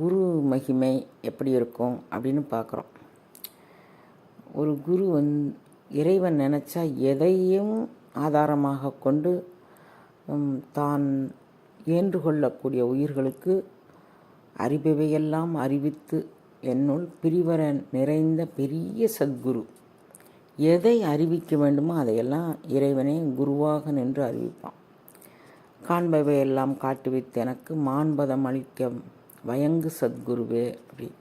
குரு மகிமை எப்படி இருக்கும் அப்படின்னு பார்க்குறோம். ஒரு குரு வந் இறைவன் நினச்சா எதையும் ஆதாரமாக கொண்டு தான் இயன்று கொள்ளக்கூடிய உயிர்களுக்கு அறிபவையெல்லாம் அறிவித்து என்னுள் பிரிவர நிறைந்த பெரிய சத்குரு. எதை அறிவிக்க வேண்டுமோ அதையெல்லாம் இறைவனே குருவாக நின்று அறிவிப்பான். காண்பவையெல்லாம் காட்டுவித்து எனக்கு மாண்பதம் அளிக்க வயங்கு சத்குருவே அப்படி.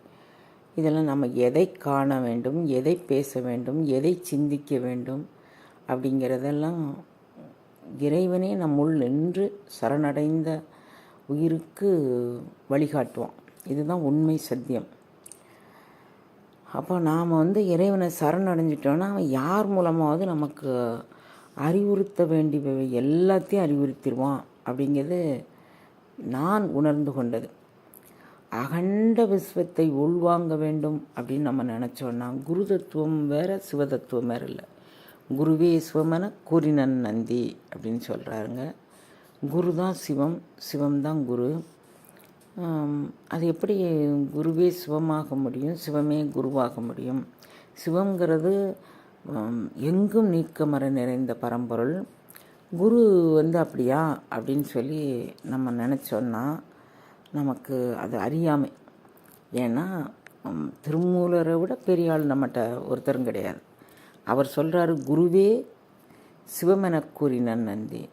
இதெல்லாம் நம்ம எதை காண வேண்டும் எதை பேச வேண்டும் எதை சிந்திக்க வேண்டும் அப்படிங்கிறதெல்லாம் இறைவனே நம்முள் நின்று சரணடைந்த உயிருக்கு வழிகாட்டுவான். இதுதான் உண்மை சத்தியம். அப்போ நாம் வந்து இறைவனை சரணடைஞ்சிட்டோன்னா அவன் யார் மூலமாவது நமக்கு அறிவுறுத்த வேண்டியவை எல்லாத்தையும் அறிவுறுத்திடுவான் அப்படிங்கிறது நான் உணர்ந்து கொண்டது. அகண்ட விஸ்வத்தை உள்வாங்க வேண்டும் அப்படின்னு நம்ம நினச்சோன்னா குரு தத்துவம் வேறு சிவதத்துவம் வேற இல்லை. குருவே சிவமென கூறினன் நந்தி அப்படின்னு சொல்கிறாருங்க குரு தான் சிவம் சிவம் தான் குரு. அது எப்படி குருவே சிவமாக முடியும் சிவமே குருவாக முடியும்? சிவங்கிறது எங்கும் நீக்கமர நிறைந்த பரம்பொருள். குரு வந்து அப்படியா அப்படின்னு சொல்லி நம்ம நினச்சோன்னா நமக்கு அது அறியாமை. ஏன்னா திருமூலரை விட பெரிய ஆள் நம்மகிட்ட ஒருத்தரும் கிடையாது. அவர் சொல்கிறாரு குருவே சிவமெனக் கூறினன் நந்தி.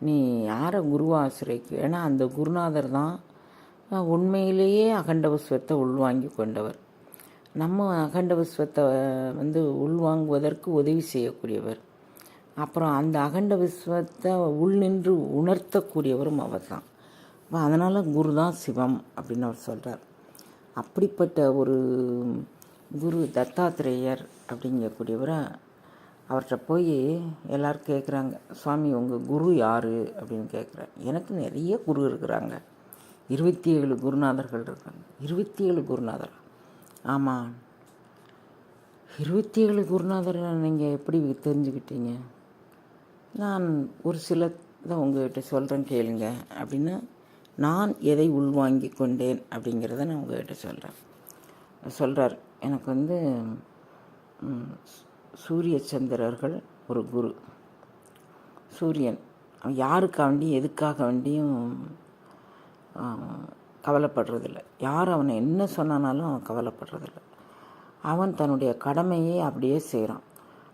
நீ யாரை குருவா ஆசிரியக்கு? ஏன்னா அந்த குருநாதர் தான் உண்மையிலேயே அகண்ட விஸ்வத்தை உள்வாங்கி கொண்டவர். நம்ம அகண்ட விஸ்வத்தை வந்து உள்வாங்குவதற்கு உதவி செய்யக்கூடியவர். அப்புறம் அந்த அகண்ட விஸ்வத்தை உள் நின்று உணர்த்தக்கூடியவரும் அவர் தான். அப்போ அதனால் குரு தான் சிவம் அப்படின்னு அவர் சொல்கிறார் அப்படிப்பட்ட ஒரு குரு தத்தாத்திரேயர் அப்படிங்கக்கூடியவரை அவர்கிட்ட போய் எல்லோரும் கேட்குறாங்க சுவாமி உங்கள் குரு யார்? அப்படின்னு கேட்குறேன் எனக்கு நிறைய குரு இருக்கிறாங்க. இருபத்தி ஏழு குருநாதர்கள் இருக்காங்க. இருபத்தி ஏழு குருநாதர். ஆமாம் இருபத்தி ஏழு குருநாதர் நீங்கள் எப்படி தெரிஞ்சுக்கிட்டீங்க? நான் ஒரு சில தான் உங்ககிட்ட சொல்கிறேன் கேளுங்க அப்படின்னு நான் எதை உள்வாங்கி கொண்டேன் அப்படிங்கிறத நான் உங்ககிட்ட சொல்கிறேன் சொல்கிறார் எனக்கு வந்து சூரிய சந்திரர்கள் ஒரு குரு. சூரியன் அவன் யாருக்காக வேண்டியும் எதுக்காக வேண்டியும் கவலைப்படுறதில்ல. யார் அவனை என்ன சொன்னானாலும் அவன் கவலைப்படுறதில்ல. அவன் தன்னுடைய கடமையை அப்படியே செய்கிறான்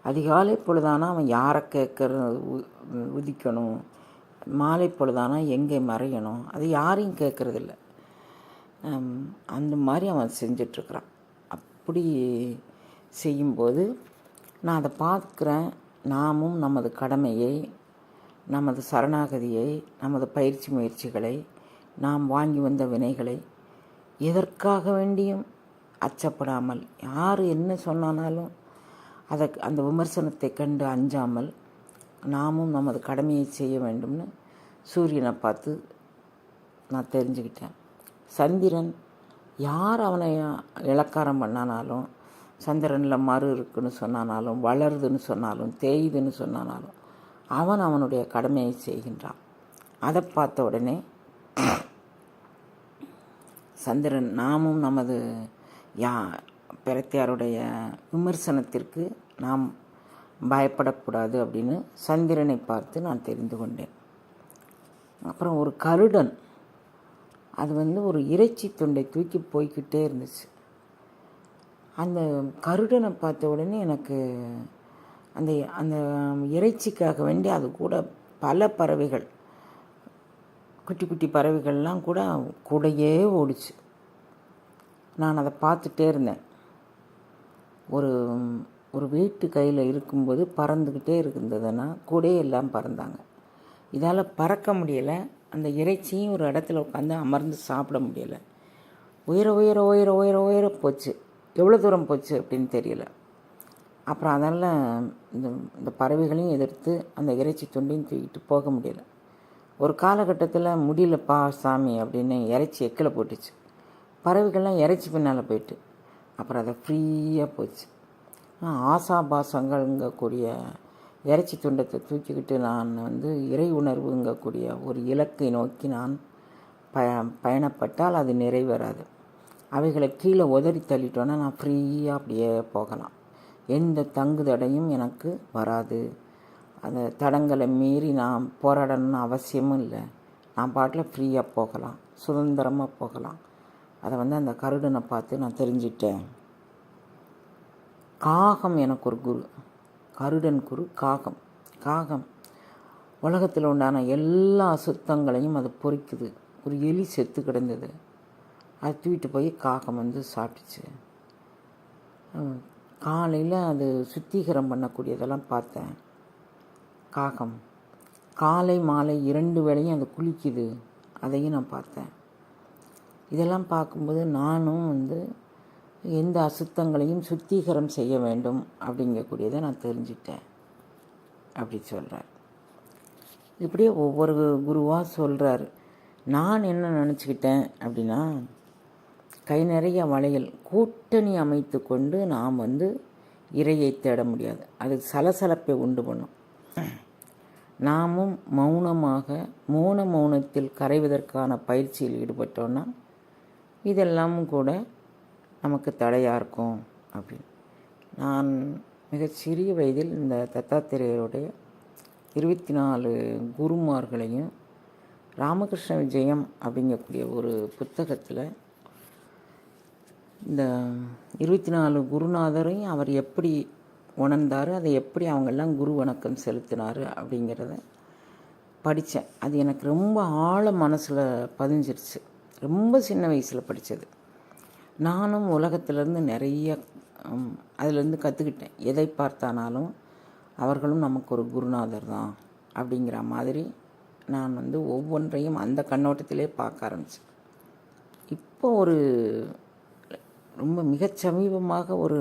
அதிகாலை பொழுதானா அவன் யாரை கேட்குற உ- உதிக்கணும்? மாலை பொழுதானால் எங்கே மறையணும்? அது யாரையும் கேட்கறதில்ல. அந்த மாதிரி அவன் செஞ்சிட்ருக்கிறான். அப்படி செய்யும்போது நான் அதை பார்க்குறேன். நாமும் நமது கடமையை நமது சரணாகதியை நமது பயிற்சி முயற்சிகளை நாம் வாங்கி வந்த வினைகளை எதற்காக வேண்டியும் அச்சப்படாமல் யார் என்ன சொன்னானாலும் அதை அந்த விமர்சனத்தை கண்டு அஞ்சாமல் நாமும் நமது கடமையை செய்ய வேண்டும்னு சூரியனை பார்த்து நான் தெரிஞ்சுக்கிட்டேன். சந்திரன் யார் அவனை இலக்காரம் பண்ணானாலும் சந்திரனில் மறு இருக்குன்னு சொன்னானாலும் வளருதுன்னு சொன்னாலும் தேயுதுன்னு சொன்னானாலும் அவன் அவனுடைய கடமையை செய்கின்றான். அதை பார்த்த உடனே சந்திரன் நாமும் நமது யா பிரத்தியாருடைய விமர்சனத்திற்கு நாம் பயப்படக்கூடாது அப்படின்னு சந்திரனை பார்த்து நான் தெரிந்து கொண்டேன். அப்புறம் ஒரு கருடன் அது வந்து ஒரு இறைச்சி துண்டை தூக்கி போய்கிட்டே இருந்துச்சு. அந்த கருடனை பார்த்த உடனே எனக்கு அந்த அந்த இறைச்சிக்காக வேண்டி அது கூட பல பறவைகள் குட்டி குட்டி பறவைகள்லாம் கூட கூடையே ஓடிச்சு. நான் அதை பார்த்துட்டே இருந்தேன். ஒரு ஒரு வீட்டு கையில் இருக்கும்போது பறந்துக்கிட்டே இருந்ததுன்னா கூடயே எல்லாம் பறந்தாங்க. இதால் பறக்க முடியலை. அந்த இறைச்சியும் ஒரு இடத்துல உட்காந்து அமர்ந்து சாப்பிட முடியலை. உயர உயர உயர உயர உயர போச்சு. எவ்வளோ தூரம் போச்சு அப்படின்னு தெரியல. அப்புறம் அதனால் இந்த இந்த பறவைகளையும் எதிர்த்து அந்த இறைச்சி துண்டையும் தூக்கிட்டு போக முடியல. ஒரு காலகட்டத்தில் முடியலப்பா சாமி அப்படின்னு இறைச்சி எக்கில் போட்டுச்சு. பறவைகள்லாம் இறைச்சி பின்னால் போயிட்டு அப்புறம் அதை ஃப்ரீயாக போச்சு. ஆசாபாசங்கள்ங்கக்கூடிய இறைச்சி துண்டத்தை தூக்கிக்கிட்டு நான் வந்து இறை உணர்வுங்கக்கூடிய ஒரு இலக்கை நோக்கி நான் ப பயணப்பட்டால் அது நிறைவேறாது. அவைகளை கீழே உதறி தள்ளிட்டோன்னா நான் ஃப்ரீயாக அப்படியே போகலாம். எந்த தங்கு தடையும் எனக்கு வராது. அந்த தடங்களை மீறி நான் போராடணும்னு அவசியமும் இல்லை. நான் பாட்டில் ஃப்ரீயாக போகலாம். சுதந்திரமாக போகலாம். அதை வந்து அந்த கருடனை பார்த்து நான் தெரிஞ்சிட்டேன். காகம் எனக்கு ஒரு குரு கருடன் குரு காகம் காகம். உலகத்தில் உண்டான எல்லா சுத்தங்களையும் அது பொறிக்குது. ஒரு எலி செத்து கிடந்தது. அதை தூக்கிட்டு போய் காகம் வந்து சாப்பிட்டுச்சு. காலையில் அது சுத்திகரம் பண்ணக்கூடியதெல்லாம் பார்த்தேன். காகம். காலை மாலை இரண்டு வேளையும் அது குளிக்குது. அதையும் நான் பார்த்தேன். இதெல்லாம் பார்க்கும்போது நானும் வந்து எந்த அசுத்தங்களையும் சுத்திகரம் செய்ய வேண்டும் அப்படிங்கக்கூடியதை நான் தெரிஞ்சிட்டேன். அப்படி சொல்கிறார் இப்படியே ஒவ்வொரு குருவாக சொல்கிறாரு நான் என்ன நினச்சிக்கிட்டேன் அப்படின்னா கை நிறைய வளையல் கூட்டணி அமைத்து கொண்டு நாம் வந்து இறையை தேட முடியாது. அது சலசலப்பை உண்டு பண்ணும். நாமும் மௌனமாக மௌன மௌனத்தில் கரைவதற்கான பயிற்சியில் ஈடுபட்டோன்னா இதெல்லாம் கூட நமக்கு தடையாக இருக்கும் அப்படின்னு. நான் மிகச் சிறிய வயதில் இந்த தத்தாத்திரேயருடைய இருபத்தி நாலு குருமார்களையும் ராமகிருஷ்ண விஜயம் அப்படிங்கக்கூடிய ஒரு புத்தகத்தில் இந்த இருபத்தி நாலு குருநாதரையும் அவர் எப்படி உணர்ந்தார் அதை எப்படி அவங்கெல்லாம் குரு வணக்கம் செலுத்தினார் அப்படிங்கிறத படித்தேன் அது எனக்கு ரொம்ப ஆழ மனசில் பதிஞ்சிருச்சு. ரொம்ப சின்ன வயசில் படித்தது நானும் உலகத்திலேருந்து நிறைய அதிலேருந்து கற்றுக்கிட்டேன் எதை பார்த்தானாலும் அவர்களும் நமக்கு ஒரு குருநாதர் தான் அப்படிங்கிற மாதிரி நான் வந்து ஒவ்வொன்றையும் அந்த கண்ணோட்டத்திலே பார்க்க ஆரம்பித்தேன் இப்போ ஒரு ரொம்ப மிகச் சமீபமாக ஒரு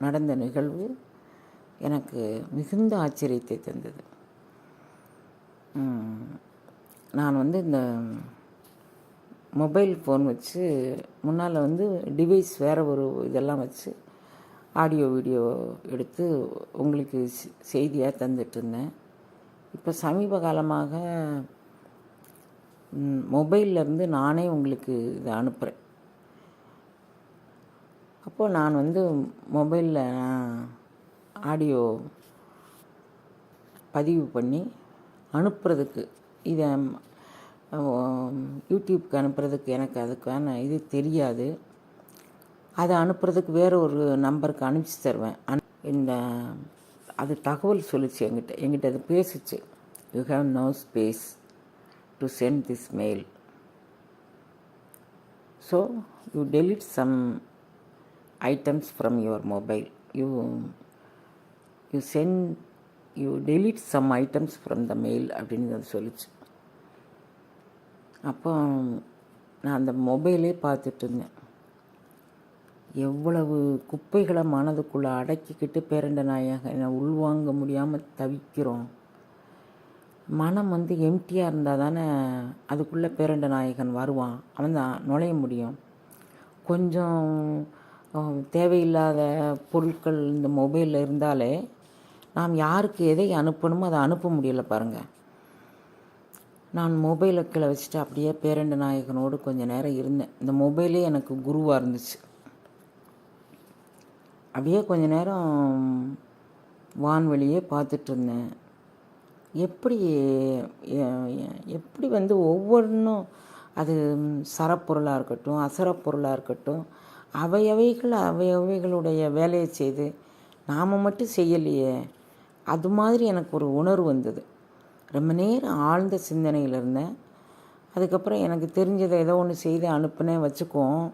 நடந்த நிகழ்வு எனக்கு மிகுந்த ஆச்சரியத்தை தந்தது. நான் வந்து இந்த மொபைல் ஃபோன் வச்சு முன்னால் வந்து டிவைஸ் வேறு ஒரு இதெல்லாம் வச்சு ஆடியோ வீடியோ எடுத்து உங்களுக்கு செய்தியாக தந்துட்டுருந்தேன். இப்போ சமீப காலமாக மொபைல்லேருந்து நானே உங்களுக்கு இதை அனுப்புகிறேன் அப்போது நான் வந்து மொபைலில் ஆடியோ பதிவு பண்ணி அனுப்புறதுக்கு இதை யூடியூப்க்கு அனுப்புறதுக்கு எனக்கு அதுக்கான இது தெரியாது. அதை அனுப்புறதுக்கு வேறு ஒரு நம்பருக்கு அனுப்பிச்சி தருவேன். அன் இந்த அது தகவல் சொல்லிச்சு எங்கிட்ட எங்கிட்ட அது பேசிச்சு. You have no space to send this mail so you delete some items from your mobile you you send you delete some items from the mail அப்படின்னு அது சொல்லிச்சு. அப்போ நான் அந்த மொபைலே பார்த்துட்டு இருந்தேன் எவ்வளவு குப்பைகளை மனதுக்குள்ளே அடக்கிக்கிட்டு பேரண்ட நாயாக என்னை உள்வாங்க முடியாமல் தவிக்கிறோம். மனம் வந்து எம்டியாக இருந்தால் தானே அதுக்குள்ளே பேரண்ட நாயகன் வருவான். அவன் தான் நுழைய முடியும். கொஞ்சம் தேவையில்லாத பொருட்கள் இந்த மொபைலில் இருந்தாலே நாம் யாருக்கு எதை அனுப்பணுமோ அதை அனுப்ப முடியல பாருங்கள் நான் மொபைலை கீழே வச்சுட்டு அப்படியே பேரண்ட நாயகனோடு கொஞ்சம் நேரம் இருந்தேன். இந்த மொபைலே எனக்கு குருவாக இருந்துச்சு. அப்படியே கொஞ்ச நேரம் வான்வெளியே பார்த்துட்டு இருந்தேன். எப்படி எப்படி வந்து ஒவ்வொன்றும் அது சரப்பொருளாக இருக்கட்டும் அசரப்பொருளாக இருக்கட்டும் அவையவைகள் அவையவைகளுடைய வேலையை செய்து நாம் மட்டும் செய்யலையே அது மாதிரி எனக்கு ஒரு உணர்வு வந்தது. ரொம்ப நேரம் ஆழ்ந்த சிந்தனையில் இருந்தேன். அதுக்கப்புறம் எனக்கு தெரிஞ்சதை ஏதோ ஒன்று செய்து அனுப்புனேன் வச்சுக்குவோம்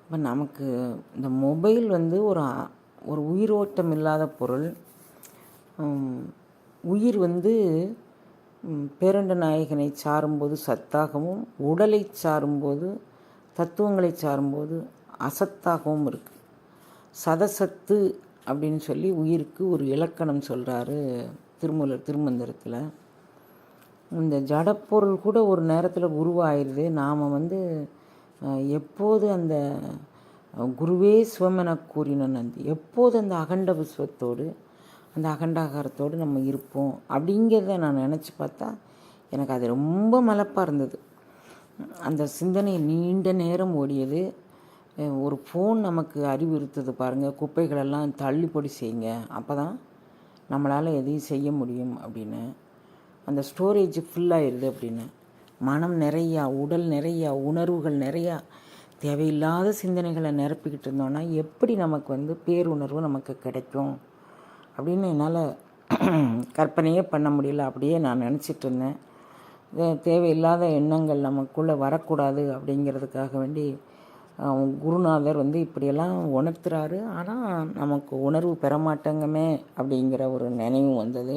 இப்போ நமக்கு இந்த மொபைல் வந்து ஒரு ஒரு உயிரோட்டம் இல்லாத பொருள். உயிர் வந்து பேரண்ட நாயகனை சாரும்போது சத்தாகவும் உடலை சாரும்போது தத்துவங்களை சாரும்போது அசத்தாகவும் இருக்குது சதசத்து அப்படின்னு சொல்லி உயிருக்கு ஒரு இலக்கணம் சொல்கிறாரு திருமூலர் திருமந்திரத்தில். இந்த ஜடப்பொருள் கூட ஒரு நேரத்தில் உருவாயிருது. நாம் வந்து எப்போது அந்த குருவே சிவமென கூறின நந்தி எப்போது அந்த அகண்ட விஸ்வத்தோடு அந்த அகண்டாகாரத்தோடு நம்ம இருப்போம் அப்படிங்கிறத நான் நினச்சி பார்த்தா எனக்கு அது ரொம்ப மலப்பாக இருந்தது. அந்த சிந்தனை நீண்ட நேரம் ஓடியது. ஒரு ஃபோன் நமக்கு அறிவுறுத்தது பாருங்கள் குப்பைகளெல்லாம் தள்ளுபடி செய்யுங்க. அப்போ தான் நம்மளால் எதையும் செய்ய முடியும் அப்படின்னு. அந்த ஸ்டோரேஜ் ஃபுல்லாகிடுது அப்படின்னு. மனம் நிறையா உடல் நிறையா உணர்வுகள் நிறையா தேவையில்லாத சிந்தனைகளை நிரப்பிக்கிட்டு இருந்தோன்னா எப்படி நமக்கு வந்து பேருணர்வு நமக்கு கிடைக்கும் அப்படின்னு என்னால் கற்பனையே பண்ண முடியல. அப்படியே நான் நினச்சிட்டு இருந்தேன். தேவையில்லாத எண்ணங்கள் நமக்குள்ளே வரக்கூடாது அப்படிங்கிறதுக்காக வேண்டி குருநாதர் வந்து இப்படியெல்லாம் உணர்த்துறாரு. ஆனால் நமக்கு உணர்வு பெறமாட்டேங்கமே அப்படிங்கிற ஒரு நினைவு வந்தது.